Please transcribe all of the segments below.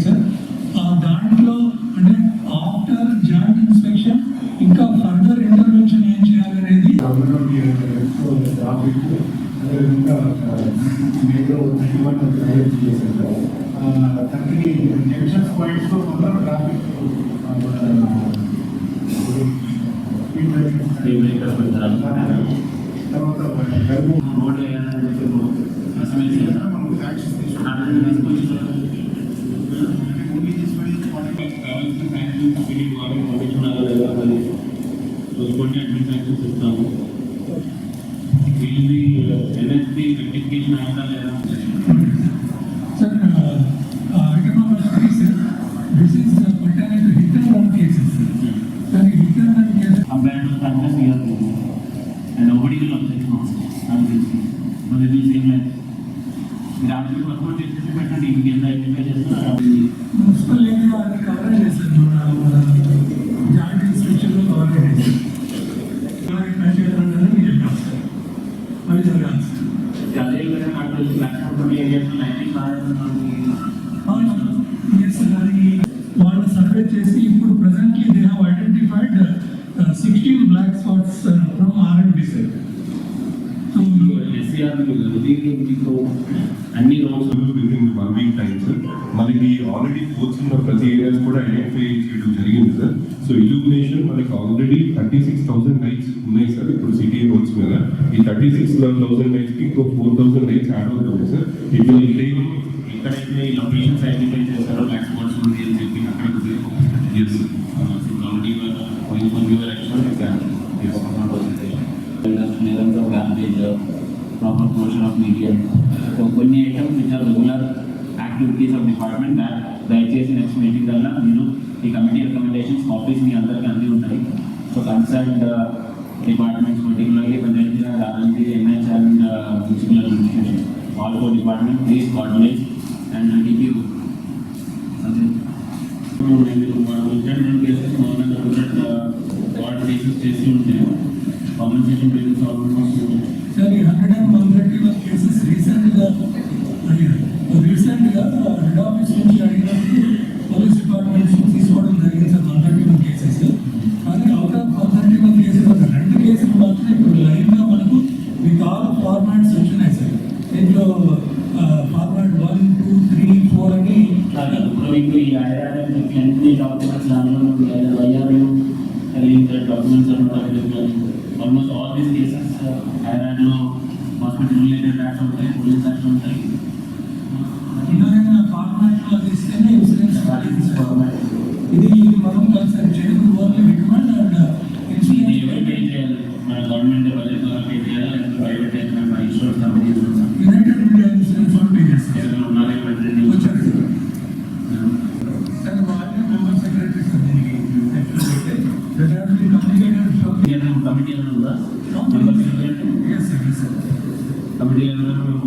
Sir ఆ దాంట్లో అంటే ఆఫ్టర్ జాయింట్ ఇన్స్పెక్షన్ ఇంకా ఫర్దర్ ఇంటర్వెన్షన్ ఏం చేయాలనేది? థర్టీ జంక్షన్స్ పాయింట్స్లో మొత్తం ట్రాఫిక్ తర్వాత గర్భం రోడ్ వేయాలని చెప్పి అసలు చేయాలి మనం యాక్షన్ అట్లా తీసుకొచ్చి ఓన్లీ తీసుకొని కావాల్సిన శాంక్షన్స్ బిల్డింగ్ వాళ్ళు పంపించుకున్నారో లేదో అది చూసుకొని అడ్మిట్ శాంక్షన్స్ ఇస్తాము వీళ్ళది ఎన్ఎస్పి రెక్టిఫికేషన్ అయిందా లేదా sir item number three sir this is pertain to hit and run cases sir ఈ హిట్ అండ్ రన్ కేసెస్ విధంగా నాకు తెలిసి లక్షణ ఏరియాస్ వాళ్ళు సర్వే చేసి ఇప్పుడు presently they have identified sixteen black spots from R and B sir అన్ని roads within one week time sir మనకి ఆల్రెడీ పోర్ట్స్ ప్రతి ఏరియాస్ కూడా ఐడెంటిఫై చేయడం జరిగింది సార్ సో ఇల్యూమినేషన్ మనకి ఆల్రెడీ థర్టీ సిక్స్ 36000 రేంజ్ కి ఇంకో 4000 రేంజ్ యాడ్ అవుతుంది సార్ ఇప్పుడు ఇది ఎక్కడైతే ఈ లొకేషన్స్ ఐడెంటిఫై చేస్తారో బ్లాక్ స్పాట్స్ ఉంది అని చెప్పి అక్కడ yes already going from your actual you can yes నేరంత bandage proper closure of media. So కొన్ని items which are regular activities of department that దయచేసి నెక్స్ట్ మీటింగ్ కల్లా మీరు ఈ కమిటీ రికమెండేషన్స్ కాపీస్ మీ అందరికీ అంది ఉంటాయి so concern departments particularly panchayati Raj RMP NH and municipal administration all four department please coordinate and డిప్యూ return cases government hundred ward cases చేసి ఉంటే compensation payments almost sir ఈ hundred and one thirty one cases రీసెంట్గా రీసెంట్గా head office నుంచి అడిగినప్పుడు police department నుంచి తీసుకోవడం జరిగింది sir one thirty one cases formats వచ్చినాయి సార్ దీంట్లో format one two three four అని ఇప్పుడు మీకు ఈ ఐఆర్ఎం ఎన్ని డాక్యుమెంట్స్ దానిలో వైఆర్యూ link documents almost all these cases ఐఆర్ఎంలో hospital related acts ఉంటాయి పోలీస్ యాక్ట్స్ ఉంటాయి ఏదైనా ఫార్మాట్లో అది ఇస్తేనే ఇన్సూరెన్స్ వాలింది సార్ ఇది ఇది మనం కన్సల్ట్ చేయడం ఓన్లీ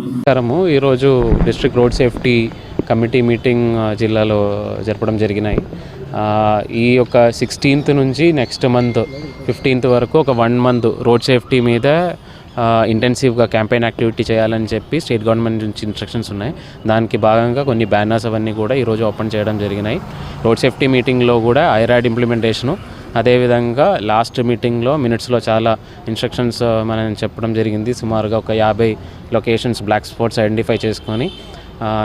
నమస్కారము. ఈరోజు district road safety committee meeting జిల్లాలో జరపడం జరిగినాయి. ఆ, ఈ యొక్క సిక్స్టీన్త్ నుంచి నెక్స్ట్ మంత్ ఫిఫ్టీన్త్ వరకు ఒక వన్ మంత్ రోడ్ సేఫ్టీ మీద ఇంటెన్సివ్గా క్యాంపెయిన్ యాక్టివిటీ చేయాలని చెప్పి స్టేట్ గవర్నమెంట్ నుంచి ఇన్స్ట్రక్షన్స్ ఉన్నాయి. దానికి భాగంగా కొన్ని బ్యానర్స్ అవన్నీ కూడా ఈరోజు ఓపెన్ చేయడం జరిగినాయి. రోడ్ సేఫ్టీ మీటింగ్లో కూడా ఐరాడ్ ఇంప్లిమెంటేషను అదేవిధంగా లాస్ట్ మీటింగ్లో మినిట్స్లో చాలా ఇన్స్ట్రక్షన్స్ మనం చెప్పడం జరిగింది. సుమారుగా ఒక యాభై లొకేషన్స్ బ్లాక్ స్పాట్స్ ఐడెంటిఫై చేసుకొని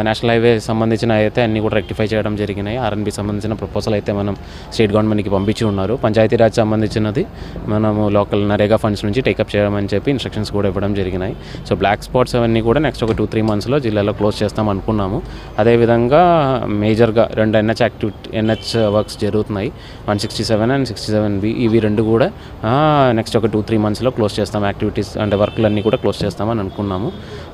నేషనల్ హైవే సంబంధించిన అయితే అన్నీ కూడా రెక్టిఫై చేయడం జరిగినాయి. ఆర్ఎన్బి సంబంధించిన ప్రపోజల్ అయితే మనం స్టేట్ గవర్నమెంట్కి పంపించి ఉన్నారు. పంచాయతీరాజ్ సంబంధించినది మనము లోకల్ నరేగా ఫండ్స్ నుంచి టేకప్ చేయమని చెప్పి ఇన్స్ట్రక్షన్స్ కూడా ఇవ్వడం జరిగినాయి. సో బ్లాక్ స్పాట్స్ అవన్నీ కూడా నెక్స్ట్ ఒక టూ త్రీ మంత్స్లో జిల్లాలో క్లోజ్ చేస్తాం అనుకున్నాము. అదేవిధంగా మేజర్గా రెండు ఎన్హెచ్ యాక్టివిటీ ఎన్హెచ్ వర్క్స్ జరుగుతున్నాయి one sixty seven and sixty seven B ఇవి రెండు కూడా నెక్స్ట్ ఒక టూ త్రీ మంత్స్లో క్లోజ్ చేస్తాం. యాక్టివిటీస్ అంటే వర్క్లన్నీ కూడా క్లోజ్ చేస్తామని అనుకున్నాము.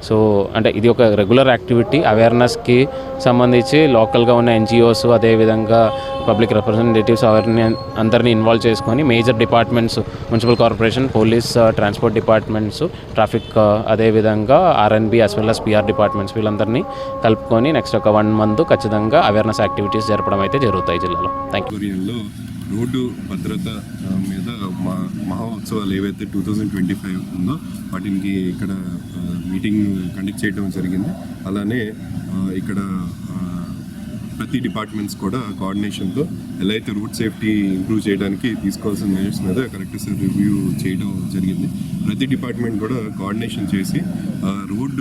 సో అంటే ఇది ఒక రెగ్యులర్ యాక్టివిటీ అవేర్నెస్కి సంబంధించి లోకల్గా ఉన్న ఎన్జిఓస్ అదేవిధంగా పబ్లిక్ రిప్రజెంటేటివ్స్ అవన్నీ అందరినీ ఇన్వాల్వ్ చేసుకొని major departments municipal corporation police transport departments traffic అదేవిధంగా RNB as well as PR departments వీళ్ళందరినీ కలుపుకొని నెక్స్ట్ ఒక వన్ మంత్ ఖచ్చితంగా అవేర్నెస్ యాక్టివిటీస్ జరపడం అయితే జరుగుతాయి జిల్లాలో. థ్యాంక్ యూ రోడ్డు భద్రత మీద మా మహోత్సవాలు ఏవైతే టూ థౌజండ్ ట్వంటీ ఫైవ్ ఉందో వాటికి ఇక్కడ మీటింగ్ కండక్ట్ చేయడం జరిగింది. అలానే ఆ, ఇక్కడ ఆ, ప్రతి డిపార్ట్మెంట్స్ కూడా కోఆర్డినేషన్తో ఎలా అయితే రూట్ సేఫ్టీ ఇంప్రూవ్ చేయడానికి తీసుకోవాల్సిన మెజర్స్ మీద కరెక్ట్ సార్ రివ్యూ చేయడం జరిగింది. ప్రతి డిపార్ట్మెంట్ కూడా కోఆర్డినేషన్ చేసి రోడ్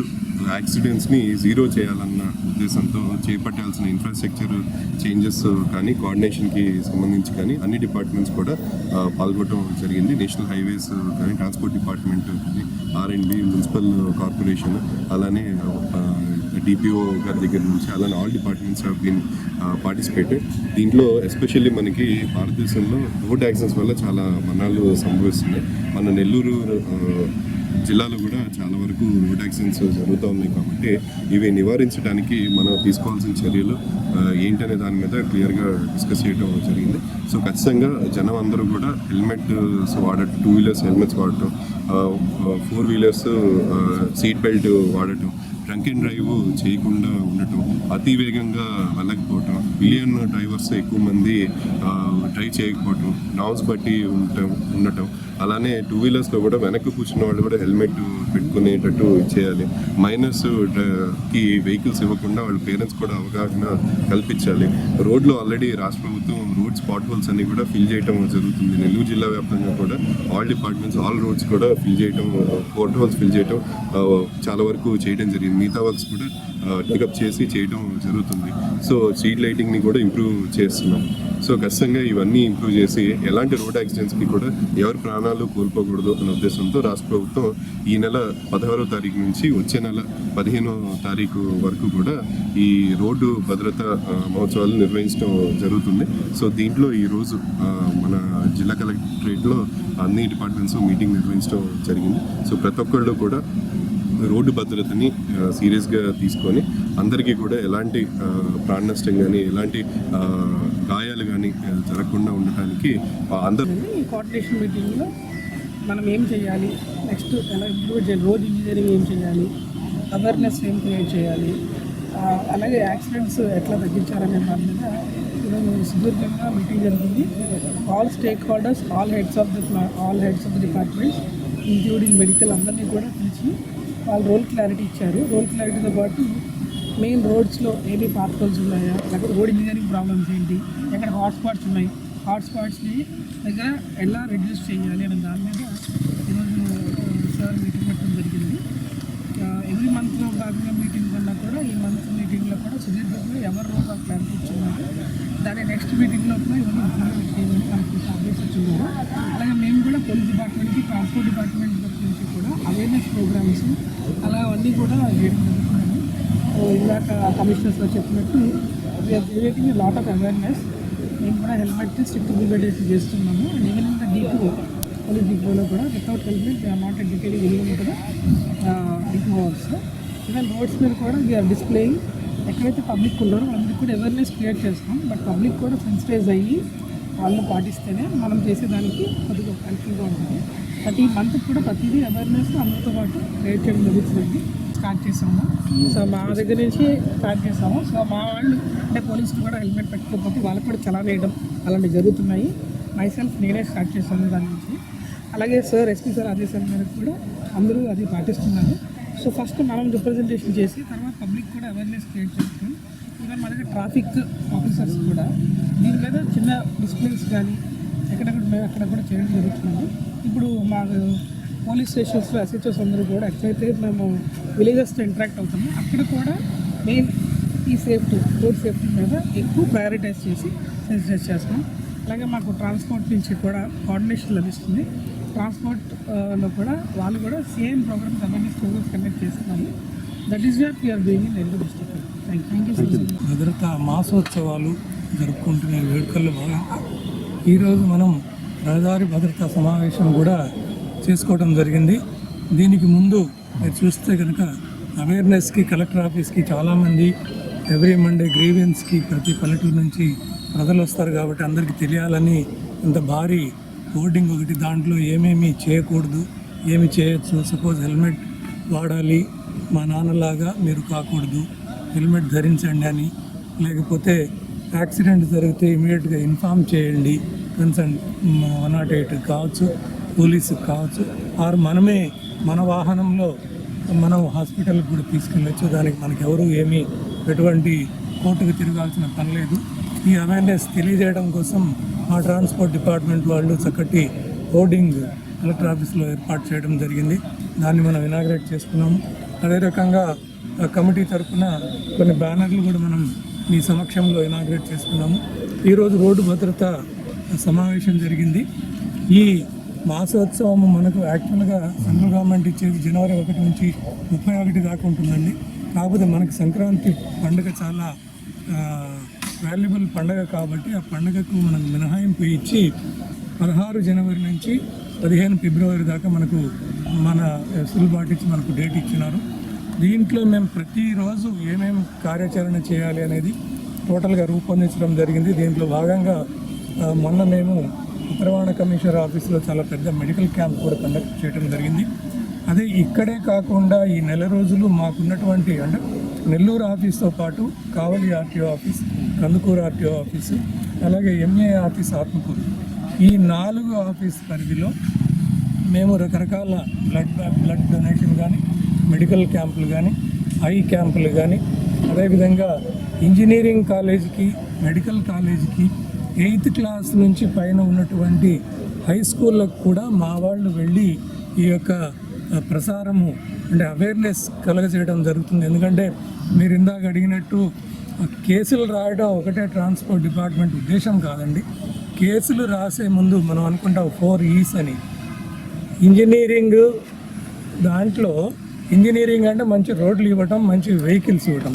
యాక్సిడెంట్స్ని జీరో చేయాలన్న ఉద్దేశంతో చేపట్టాల్సిన ఇన్ఫ్రాస్ట్రక్చర్ చేంజెస్ కానీ కోఆర్డినేషన్కి సంబంధించి కానీ అన్ని డిపార్ట్మెంట్స్ కూడా పాల్గొనడం జరిగింది. నేషనల్ హైవేస్ కానీ ట్రాన్స్పోర్ట్ డిపార్ట్మెంట్ కానీ ఆర్ఎండ్బి మున్సిపల్ కార్పొరేషన్ అలానే డిపిఓ గారి దగ్గర నుంచి అలానే all departments have been participated దీంట్లో ఎస్పెషల్లీ మనకి భారతదేశంలో రోడ్ యాక్సిడెంట్స్ వల్ల చాలా మరణాలు సంభవిస్తున్నాయి. మన నెల్లూరు uh, జిల్లాలో కూడా చాలా వరకు రోడ్ యాక్సిడెంట్స్ జరుగుతూ ఉన్నాయి కాబట్టి ఇవి నివారించడానికి మనం తీసుకోవాల్సిన చర్యలు uh, ఏంటనే దాని మీద క్లియర్గా డిస్కస్ చేయడం జరిగింది. సో ఖచ్చితంగా జనం అందరూ కూడా హెల్మెట్ uh, వాడటం టూ వీలర్స్ హెల్మెట్స్ వాడటం ఫోర్ వీలర్స్ సీట్ బెల్ట్ వాడటం డ్రంక్ అండ్ డ్రైవ్ చేయకుండా ఉండటం అతి వేగంగా వెళ్ళకపోవటం బిలియన్ డ్రైవర్స్ ఎక్కువ మంది డ్రైవ్ చేయకపోవటం నామ్స్ బట్టి ఉండటం ఉండటం అలానే టూ వీలర్స్లో కూడా వెనక్కి కూర్చున్న వాళ్ళు కూడా హెల్మెట్ పెట్టుకునేటట్టు చేయాలి మైనర్స్కి వెహికల్స్ ఇవ్వకుండా వాళ్ళ పేరెంట్స్ కూడా అవగాహన కల్పించాలి. రోడ్లో ఆల్రెడీ రాష్ట్ర ప్రభుత్వం రోడ్ స్పాట్ హోల్స్ అన్ని కూడా ఫిల్ చేయడం జరుగుతుంది. నెల్లూరు జిల్లా వ్యాప్తంగా కూడా ఆల్ డిపార్ట్మెంట్స్ ఆల్ రోడ్స్ కూడా ఫిల్ చేయడం పోర్ట్ హోల్స్ ఫిల్ చేయడం చాలా వరకు చేయడం జరిగింది. మిగతా వర్క్స్ కూడా పికప్ చేసి చేయడం జరుగుతుంది. సో స్ట్రీట్ లైటింగ్ని కూడా ఇంప్రూవ్ చేస్తున్నాం. సో ఖచ్చితంగా ఇవన్నీ ఇంప్రూవ్ చేసి ఎలాంటి రోడ్ యాక్సిడెంట్స్కి కూడా ఎవరి ప్రాణాలు కోల్పోకూడదు అనే ఉద్దేశంతో రాష్ట్ర ప్రభుత్వం ఈ నెల పదహారో తారీఖు నుంచి వచ్చే నెల పదిహేనో తారీఖు వరకు కూడా ఈ రోడ్డు భద్రత మహోత్సవాలు నిర్వహించడం జరుగుతుంది. సో దీంట్లో ఈరోజు మన జిల్లా కలెక్టరేట్లో అన్ని డిపార్ట్మెంట్స్ మీటింగ్ నిర్వహించడం జరిగింది. సో ప్రతి ఒక్కళ్ళు కూడా రోడ్డు భద్రతని సీరియస్గా తీసుకొని అందరికీ కూడా ఎలాంటి ప్రాణ నష్టం కానీ ఎలాంటి గాయాలు కానీ జరగకుండా ఉండటానికి అందరూ ఈ కోఆర్డినేషన్ మీటింగ్లో మనం ఏం చేయాలి? నెక్స్ట్ ఎలా ఇంప్రూవ్ చేయాలి రోడ్ ఇంజనీరింగ్ ఏం చేయాలి? అవేర్నెస్ ఏం క్రియేట్ చేయాలి? అలాగే యాక్సిడెంట్స్ ఎట్లా తగ్గించాలనే దాని మీద ఈరోజు సుదీర్ఘంగా మీటింగ్ జరిగింది. All stakeholders all heads of the all heads of the departments including medical అందరినీ కూడా పిలిచి వాళ్ళు రోల్ క్లారిటీ ఇచ్చారు. రోల్ క్లారిటీతో పాటు మెయిన్ రోడ్స్లో ఏమి పార్టికల్స్ ఉన్నాయా? లేకపోతే రోడ్ ఇంజనీరింగ్ ప్రాబ్లమ్స్ ఏంటి? ఎక్కడ హాట్స్పాట్స్ ఉన్నాయి? హాట్స్పాట్స్ని దగ్గర ఎలా రెడ్యూస్ చేయాలి అనే దాని మీద ఈరోజు సార్ మీటింగ్ పెట్టడం జరిగింది. ఎవ్రీ మంత్లో భాగంగా మీటింగ్ కన్నా కూడా ఈ మంత్ మీటింగ్లో కూడా సుదీర్ఘంగా ఎవరు రోజు ఆ ఇచ్చున్నారు? దాని నెక్స్ట్ మీటింగ్లో కూడా ఇవన్నీ అప్డేట్స్ వచ్చిన్నారు అలాగే మేము కూడా పోలీస్ డిపార్ట్మెంట్కి ట్రాన్స్పోర్ట్ డిపార్ట్మెంట్ నుంచి కూడా అవేర్నెస్ ప్రోగ్రామ్స్ అలా అవన్నీ కూడా ఇందాక కమిషనర్స్లో చెప్పినట్టు we're creating lot of awareness మేము కూడా హెల్మెట్ స్ట్రిక్ట్ ఇంప్లిమెంటేషన్ చేస్తున్నాము. And even in the depot police డిపోలో కూడా without helmet we're not educating వెళ్ళి కూడా డిపో ఆల్సో ఈవెన్ రోడ్స్ మీద కూడా వీఆర్ డిస్ప్లేయింగ్ ఎక్కడైతే పబ్లిక్ ఉన్నారో వాళ్ళకి కూడా అవేర్నెస్ క్రియేట్ చేస్తాం. బట్ పబ్లిక్ కూడా సెన్సిటైజ్ అయ్యి వాళ్ళు పాటిస్తేనే మనం చేసేదానికి కొద్దిగా కంట్రీగా ఉంటుంది. ప్రతి మంత్ కూడా ప్రతిదీ అవేర్నెస్ అందరితో పాటు క్రియేట్ చేయడం జరుగుతుంది స్టార్ట్ చేసాము సో మా దగ్గర నుంచి స్టార్ట్ చేసాము సో మా వాళ్ళు అంటే పోలీసులు కూడా హెల్మెట్ పెట్టుకోకపోతే వాళ్ళకి కూడా చలాన్ వేయడం అలాంటివి జరుగుతున్నాయి. మైసెల్ఫ్ నేనే స్టార్ట్ చేశాను దాని నుంచి. అలాగే సార్ ఎస్పీ సార్ ఆదేశాల మేరకు కూడా అందరూ అది పాటిస్తున్నారు. సో ఫస్ట్ మనం రిప్రజెంటేషన్ చేసి తర్వాత పబ్లిక్ కూడా అవేర్నెస్ క్రియేట్ చేస్తాం. ఈవెన్ మన దగ్గర ట్రాఫిక్ ఆఫీసర్స్ కూడా దీని మీద చిన్న డిస్ప్లేస్ కానీ ఎక్కడెక్కడ మేము అక్కడ కూడా చేయడం జరుగుతుంది. ఇప్పుడు మాకు పోలీస్ స్టేషన్స్లో ఎస్హెచ్ఓస్ అందరూ కూడా ఎక్కడైతే మేము విలేజెస్తో ఇంటరాక్ట్ అవుతామో అక్కడ కూడా మెయిన్ ఈ సేఫ్టీ రోడ్ సేఫ్టీ మీద ఎక్కువ ప్రయారిటైజ్ చేసి సెన్సిటైజ్ చేస్తాం. అలాగే మాకు ట్రాన్స్పోర్ట్ నుంచి కూడా కోఆర్డినేషన్ లభిస్తుంది. ట్రాన్స్పోర్ట్ ఆ, లో కూడా వాళ్ళు కూడా same programs awareness programs conduct చేస్తున్నాము that is what we're doing in Nellore district thank thank you so much భద్రతా మాసోత్సవాలు జరుపుకుంటున్న వేడుకల్లో భాగంగా ఈరోజు మనం రహదారి భద్రతా సమావేశం కూడా చేసుకోవడం జరిగింది. దీనికి ముందు మీరు చూస్తే కనుక అవేర్నెస్కి కలెక్టర్ ఆఫీస్కి చాలామంది ఎవ్రీ మండే గ్రీవెన్స్కి ప్రతి పల్లెటూరు నుంచి ప్రజలు వస్తారు కాబట్టి అందరికీ తెలియాలని ఇంత భారీ హోర్డింగ్ ఒకటి దాంట్లో ఏమేమి చేయకూడదు ఏమి చేయొచ్చు? సపోజ్ హెల్మెట్ వాడాలి మా నాన్నలాగా మీరు కాకూడదు హెల్మెట్ ధరించండి అని. లేకపోతే యాక్సిడెంట్ జరిగితే ఇమీడియట్గా ఇన్ఫామ్ చేయండి. కన్సర్న్ వన్ నాట్ ఎయిట్ కావచ్చు పోలీసు కావచ్చు ఆర్ మనమే మన వాహనంలో మనం హాస్పిటల్కి కూడా తీసుకెళ్ళొచ్చు. దానికి మనకి ఎవరు ఏమీ ఎటువంటి కోర్టుకు తిరగాల్సిన పని లేదు. ఈ అవేర్నెస్ తెలియజేయడం కోసం మా ట్రాన్స్పోర్ట్ డిపార్ట్మెంట్ వాళ్ళు చక్కటి హోర్డింగ్ కలెక్టర్ ఆఫీస్లో ఏర్పాటు చేయడం జరిగింది. దాన్ని మనం ఇనాగ్రేట్ చేసుకున్నాము. అదే రకంగా కమిటీ తరఫున కొన్ని బ్యానర్లు కూడా మనం మీ సమక్షంలో ఇనాగ్రేట్ చేసుకున్నాము. ఈరోజు రోడ్డు భద్రత సమావేశం జరిగింది. ఈ మాసోత్సవం మనకు యాక్చువల్గా సెంట్రల్ గవర్నమెంట్ ఇచ్చేది జనవరి ఒకటి నుంచి ముప్పై ఒకటి దాకా ఉంటుందండి. కాకపోతే మనకు సంక్రాంతి పండుగ చాలా వాల్యుబుల్ పండుగ కాబట్టి ఆ పండుగకు మనకు మినహాయింపు ఇచ్చి పదహారు జనవరి నుంచి పదిహేను ఫిబ్రవరి దాకా మనకు మన సులుబాటు ఇచ్చి మనకు డేట్ ఇచ్చినారు. దీంట్లో మేము ప్రతిరోజు ఏమేమి కార్యాచరణ చేయాలి అనేది టోటల్గా రూపొందించడం జరిగింది. దీంట్లో భాగంగా మొన్న మేము ఉత్తరవాణ కమిషనర్ ఆఫీస్లో చాలా పెద్ద మెడికల్ క్యాంప్ కూడా కండక్ట్ చేయడం జరిగింది. అదే ఇక్కడే కాకుండా ఈ నెల రోజులు మాకున్నటువంటి అంటే నెల్లూరు ఆఫీస్తో పాటు Kavali RTO office Kandukur RTO office అలాగే ఎంఏ ఆఫీస్ ఆత్మకూరు. ఈ నాలుగు ఆఫీస్ పరిధిలో మేము రకరకాల బ్లడ్ బ్లడ్ డొనేషన్ కానీ మెడికల్ క్యాంపులు కానీ ఐ క్యాంపులు కానీ అదేవిధంగా ఇంజనీరింగ్ కాలేజీకి మెడికల్ కాలేజీకి ఎయిత్ క్లాస్ నుంచి పైన ఉన్నటువంటి హై స్కూళ్ళకు కూడా మా వాళ్ళు వెళ్ళి ఈ యొక్క ప్రసారము అంటే అవేర్నెస్ కలగజేయడం జరుగుతుంది. ఎందుకంటే మీరు ఇందాక అడిగినట్టు కేసులు రాయడం ఒకటే ట్రాన్స్పోర్ట్ డిపార్ట్మెంట్ ఉద్దేశం కాదండి. కేసులు రాసే ముందు మనం అనుకుంటాం ఫోర్ ఈస్ అని. ఇంజనీరింగ్ దాంట్లో ఇంజనీరింగ్ అంటే మంచి రోడ్లు ఇవ్వటం మంచి వెహికల్స్ ఇవ్వటం.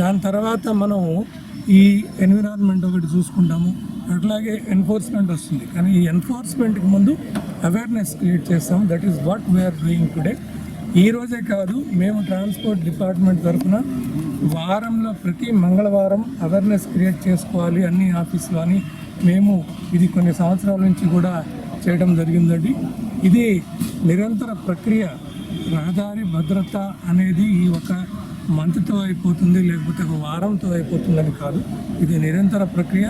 దాని తర్వాత మనం ఈ ఎన్విరాన్మెంట్ ఒకటి చూసుకుంటాము. అట్లాగే ఎన్ఫోర్స్మెంట్ వస్తుంది. కానీ ఈ ఎన్ఫోర్స్మెంట్కి ముందు అవేర్నెస్ క్రియేట్ చేస్తాం that is what we're doing today ఈ రోజే కాదు మేము ట్రాన్స్పోర్ట్ డిపార్ట్మెంట్ తరఫున వారంలో ప్రతి మంగళవారం అవేర్నెస్ క్రియేట్ చేసుకోవాలి అన్ని ఆఫీసులు అని మేము ఇది కొన్ని సంవత్సరాల నుంచి కూడా చేయడం జరిగిందండి. ఇది నిరంతర ప్రక్రియ రహదారి భద్రత అనేది ఈ ఒక మంత్తో అయిపోతుంది లేకపోతే ఒక వారంతో అయిపోతుందని కాదు. ఇది నిరంతర ప్రక్రియ.